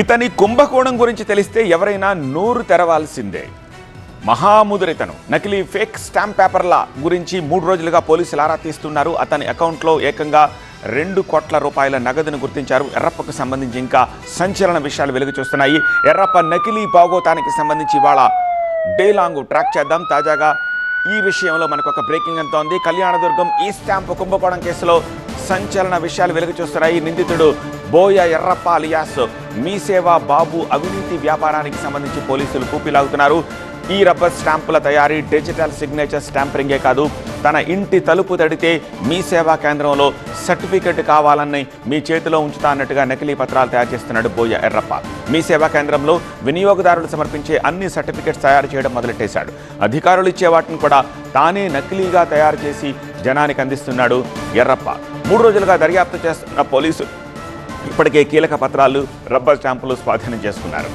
ఇతని కుంభకోణం గురించి తెలిస్తే ఎవరైనా నోరు తెరవాల్సిందే. మహాముదురితను నకిలీ ఫేక్ స్టాంప్ పేపర్ల గురించి మూడు రోజులుగా పోలీసులు ఆరా తీస్తున్నారు. అతని అకౌంట్లో ఏకంగా రెండు కోట్ల రూపాయల నగదును గుర్తించారు. ఎర్రప్పకు సంబంధించి ఇంకా సంచలన విషయాలు వెలుగు చూస్తున్నాయి. ఎర్రప్ప నకిలీ బాగోతానికి సంబంధించి ఇవాళ డే లాంగ్ ట్రాక్ చేద్దాం. తాజాగా ఈ విషయంలో మనకు ఒక బ్రేకింగ్ అంతా ఉంది. కళ్యాణదుర్గం ఈ స్టాంప్ కుంభకోణం కేసులో సంచలన విషయాలు వెలుగు చూస్తున్నాయి నిందితుడు బోయ ఎర్రప్ప అలియాస్ మీ సేవ బాబు అవినీతి వ్యాపారానికి సంబంధించి పోలీసులు కూపిలాగుతున్నారు. ఈ రబ్బర్ స్టాంపుల తయారీ డిజిటల్ సిగ్నేచర్ స్టాంపరింగే కాదు. తన ఇంటి తలుపు తడితే మీ సేవా కేంద్రంలో సర్టిఫికెట్ కావాలని మీ చేతిలో ఉంచుతా అన్నట్టుగా నకిలీ పత్రాలు తయారు చేస్తున్నాడు బోయ ఎర్రప్ప. మీ సేవా కేంద్రంలో వినియోగదారులు సమర్పించే అన్ని సర్టిఫికెట్స్ తయారు చేయడం మొదలెట్టేశాడు. అధికారులు ఇచ్చే వాటిని కూడా తానే నకిలీగా తయారు చేసి జనానికి అందిస్తున్నాడు ఎర్రప్ప. మూడు రోజులుగా దర్యాప్తు చేస్తున్న పోలీసు ఇప్పటికే కీలక పత్రాలు రబ్బర్ స్టాంపులు స్వాధీనం చేసుకున్నారు.